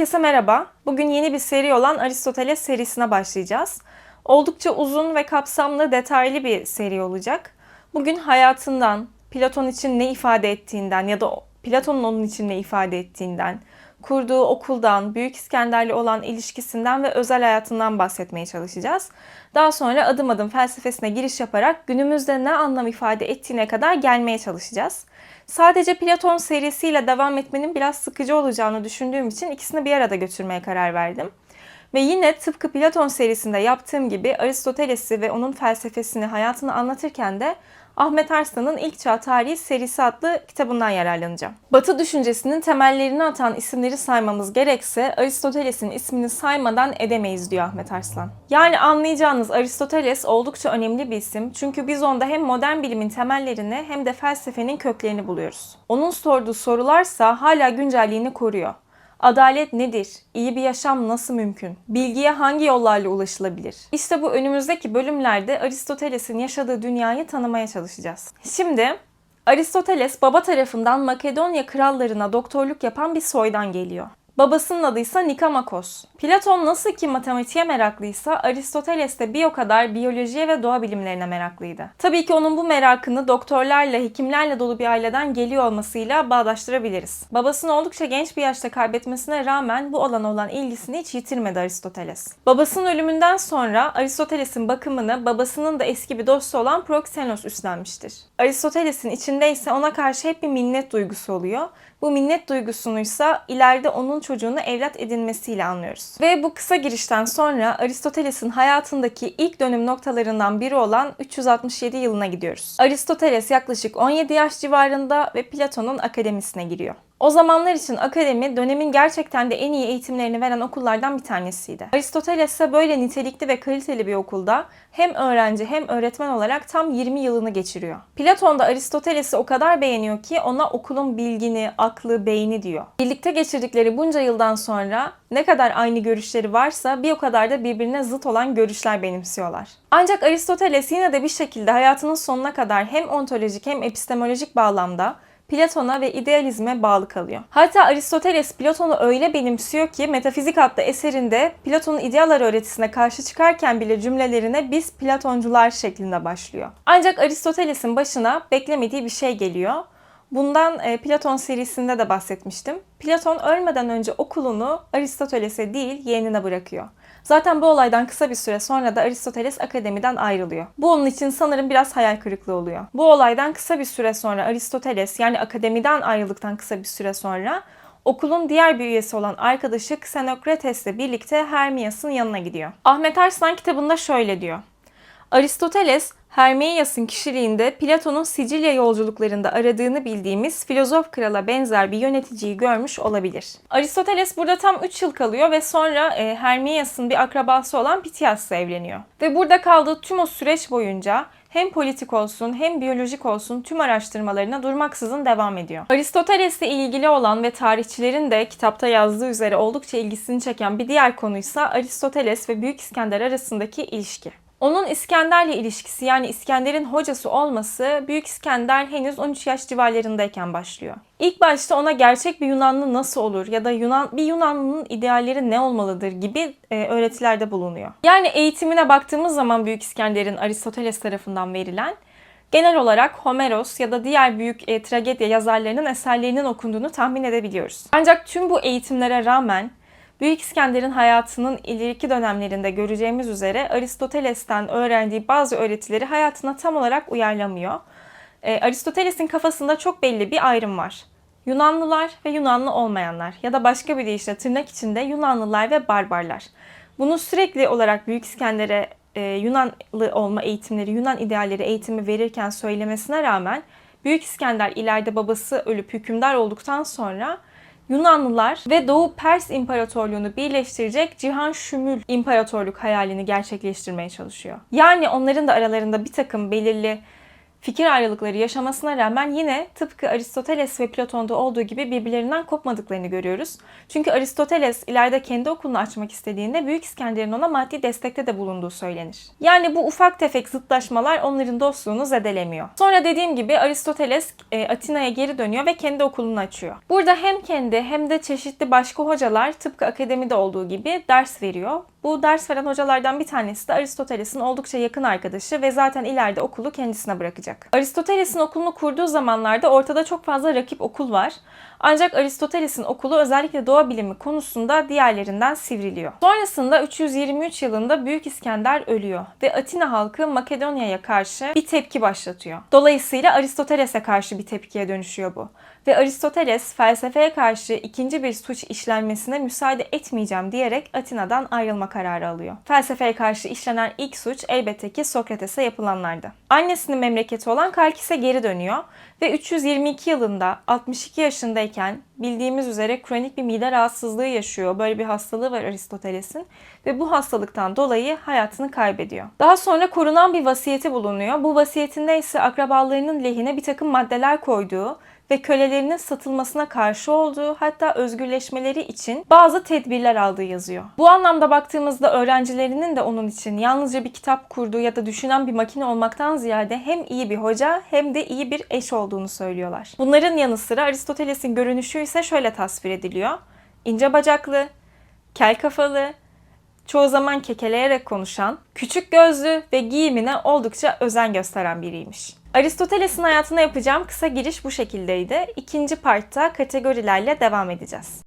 Herkese merhaba. Bugün yeni bir seri olan Aristoteles serisine başlayacağız. Oldukça uzun ve kapsamlı, detaylı bir seri olacak. Bugün hayatından, Platon için ne ifade ettiğinden ya da Platon'un onun için ne ifade ettiğinden, kurduğu okuldan, Büyük İskender'le olan ilişkisinden ve özel hayatından bahsetmeye çalışacağız. Daha sonra adım adım felsefesine giriş yaparak günümüzde ne anlam ifade ettiğine kadar gelmeye çalışacağız. Sadece Platon serisiyle devam etmenin biraz sıkıcı olacağını düşündüğüm için ikisini bir arada götürmeye karar verdim. Ve yine tıpkı Platon serisinde yaptığım gibi Aristoteles'i ve onun felsefesini, hayatını anlatırken de Ahmet Arslan'ın İlk Çağ Tarihi serisi adlı kitabından yararlanacağım. Batı düşüncesinin temellerini atan isimleri saymamız gerekse Aristoteles'in ismini saymadan edemeyiz diyor Ahmet Arslan. Yani anlayacağınız Aristoteles oldukça önemli bir isim çünkü biz onda hem modern bilimin temellerini hem de felsefenin köklerini buluyoruz. Onun sorduğu sorularsa hala güncelliğini koruyor. Adalet nedir? İyi bir yaşam nasıl mümkün? Bilgiye hangi yollarla ulaşılabilir? İşte bu önümüzdeki bölümlerde Aristoteles'in yaşadığı dünyayı tanımaya çalışacağız. Şimdi Aristoteles baba tarafından Makedonya krallarına doktorluk yapan bir soydan geliyor. Babasının adı ise Nikamakos. Platon nasıl ki matematiğe meraklıysa Aristoteles de bir o kadar biyolojiye ve doğa bilimlerine meraklıydı. Tabii ki onun bu merakını doktorlarla, hekimlerle dolu bir aileden geliyor olmasıyla bağdaştırabiliriz. Babasını oldukça genç bir yaşta kaybetmesine rağmen bu alana olan ilgisini hiç yitirmedi Aristoteles. Babasının ölümünden sonra Aristoteles'in bakımını babasının da eski bir dostu olan Proxenos üstlenmiştir. Aristoteles'in içinde ise ona karşı hep bir minnet duygusu oluyor bu minnet duygusunu ise ileride onun çocuğunu evlat edinmesiyle anlıyoruz. Ve bu kısa girişten sonra Aristoteles'in hayatındaki ilk dönüm noktalarından biri olan 367 yılına gidiyoruz. Aristoteles yaklaşık 17 yaş civarında ve Platon'un akademisine giriyor. O zamanlar için akademi dönemin gerçekten de en iyi eğitimlerini veren okullardan bir tanesiydi. Aristoteles ise böyle nitelikli ve kaliteli bir okulda hem öğrenci hem öğretmen olarak tam 20 yılını geçiriyor. Platon da Aristoteles'i o kadar beğeniyor ki ona okulun bilgini, aklı, beyni diyor. Birlikte geçirdikleri bunca yıldan sonra ne kadar aynı görüşleri varsa bir o kadar da birbirine zıt olan görüşler benimsiyorlar. Ancak Aristoteles yine de bir şekilde hayatının sonuna kadar hem ontolojik hem epistemolojik bağlamda Platon'a ve idealizme bağlı kalıyor. Hatta Aristoteles Platon'u öyle benimsiyor ki Metafizik adlı eserinde Platon'un idealar öğretisine karşı çıkarken bile cümlelerine biz Platoncular şeklinde başlıyor. Ancak Aristoteles'in başına beklemediği bir şey geliyor. Bundan e, Platon serisinde de bahsetmiştim. Platon ölmeden önce okulunu Aristoteles'e değil yeğenine bırakıyor. Zaten bu olaydan kısa bir süre sonra da Aristoteles akademiden ayrılıyor. Bu onun için sanırım biraz hayal kırıklığı oluyor. Bu olaydan kısa bir süre sonra Aristoteles yani akademiden ayrıldıktan kısa bir süre sonra okulun diğer bir üyesi olan arkadaşı Xenokrates'le birlikte Hermias'ın yanına gidiyor. Ahmet Arslan kitabında şöyle diyor. Aristoteles Hermeias'ın kişiliğinde Platon'un Sicilya yolculuklarında aradığını bildiğimiz filozof krala benzer bir yöneticiyi görmüş olabilir. Aristoteles burada tam 3 yıl kalıyor ve sonra e, Hermeias'ın bir akrabası olan Pitias'la evleniyor. Ve burada kaldığı tüm o süreç boyunca hem politik olsun hem biyolojik olsun tüm araştırmalarına durmaksızın devam ediyor. Aristoteles'le ilgili olan ve tarihçilerin de kitapta yazdığı üzere oldukça ilgisini çeken bir diğer konuysa Aristoteles ve Büyük İskender arasındaki ilişki. Onun İskender'le ilişkisi yani İskender'in hocası olması Büyük İskender henüz 13 yaş civarlarındayken başlıyor. İlk başta ona gerçek bir Yunanlı nasıl olur ya da Yunan bir Yunanlının idealleri ne olmalıdır gibi e, öğretilerde bulunuyor. Yani eğitimine baktığımız zaman Büyük İskender'in Aristoteles tarafından verilen genel olarak Homeros ya da diğer büyük e, tragedya yazarlarının eserlerinin okunduğunu tahmin edebiliyoruz. Ancak tüm bu eğitimlere rağmen Büyük İskender'in hayatının ileriki dönemlerinde göreceğimiz üzere Aristoteles'ten öğrendiği bazı öğretileri hayatına tam olarak uyarlamıyor. E, Aristoteles'in kafasında çok belli bir ayrım var. Yunanlılar ve Yunanlı olmayanlar ya da başka bir deyişle tırnak içinde Yunanlılar ve barbarlar. Bunu sürekli olarak Büyük İskender'e e, Yunanlı olma eğitimleri, Yunan idealleri eğitimi verirken söylemesine rağmen Büyük İskender ileride babası ölüp hükümdar olduktan sonra Yunanlılar ve Doğu Pers İmparatorluğunu birleştirecek cihan şümül imparatorluk hayalini gerçekleştirmeye çalışıyor. Yani onların da aralarında bir takım belirli Fikir ayrılıkları yaşamasına rağmen yine tıpkı Aristoteles ve Platon'da olduğu gibi birbirlerinden kopmadıklarını görüyoruz. Çünkü Aristoteles ileride kendi okulunu açmak istediğinde Büyük İskender'in ona maddi destekte de bulunduğu söylenir. Yani bu ufak tefek zıtlaşmalar onların dostluğunu zedelemiyor. Sonra dediğim gibi Aristoteles e, Atina'ya geri dönüyor ve kendi okulunu açıyor. Burada hem kendi hem de çeşitli başka hocalar tıpkı akademide olduğu gibi ders veriyor. Bu ders veren hocalardan bir tanesi de Aristoteles'in oldukça yakın arkadaşı ve zaten ileride okulu kendisine bırakacak. Aristoteles'in okulunu kurduğu zamanlarda ortada çok fazla rakip okul var. Ancak Aristoteles'in okulu özellikle doğa bilimi konusunda diğerlerinden sivriliyor. Sonrasında 323 yılında Büyük İskender ölüyor ve Atina halkı Makedonya'ya karşı bir tepki başlatıyor. Dolayısıyla Aristoteles'e karşı bir tepkiye dönüşüyor bu. Ve Aristoteles felsefeye karşı ikinci bir suç işlenmesine müsaade etmeyeceğim diyerek Atina'dan ayrılma kararı alıyor. Felsefeye karşı işlenen ilk suç elbette ki Sokrates'e yapılanlardı. Annesinin memleketi olan Kalkis'e geri dönüyor ve 322 yılında 62 yaşındayken bildiğimiz üzere kronik bir mide rahatsızlığı yaşıyor. Böyle bir hastalığı var Aristoteles'in ve bu hastalıktan dolayı hayatını kaybediyor. Daha sonra korunan bir vasiyeti bulunuyor. Bu vasiyetinde ise akrabalarının lehine bir takım maddeler koyduğu ve kölelerinin satılmasına karşı olduğu hatta özgürleşmeleri için bazı tedbirler aldığı yazıyor. Bu anlamda baktığımızda öğrencilerinin de onun için yalnızca bir kitap kurduğu ya da düşünen bir makine olmaktan ziyade hem iyi bir hoca hem de iyi bir eş olduğunu söylüyorlar. Bunların yanı sıra Aristoteles'in görünüşü ise şöyle tasvir ediliyor. İnce bacaklı, kel kafalı, çoğu zaman kekeleyerek konuşan, küçük gözlü ve giyimine oldukça özen gösteren biriymiş. Aristoteles'in hayatına yapacağım kısa giriş bu şekildeydi. İkinci partta kategorilerle devam edeceğiz.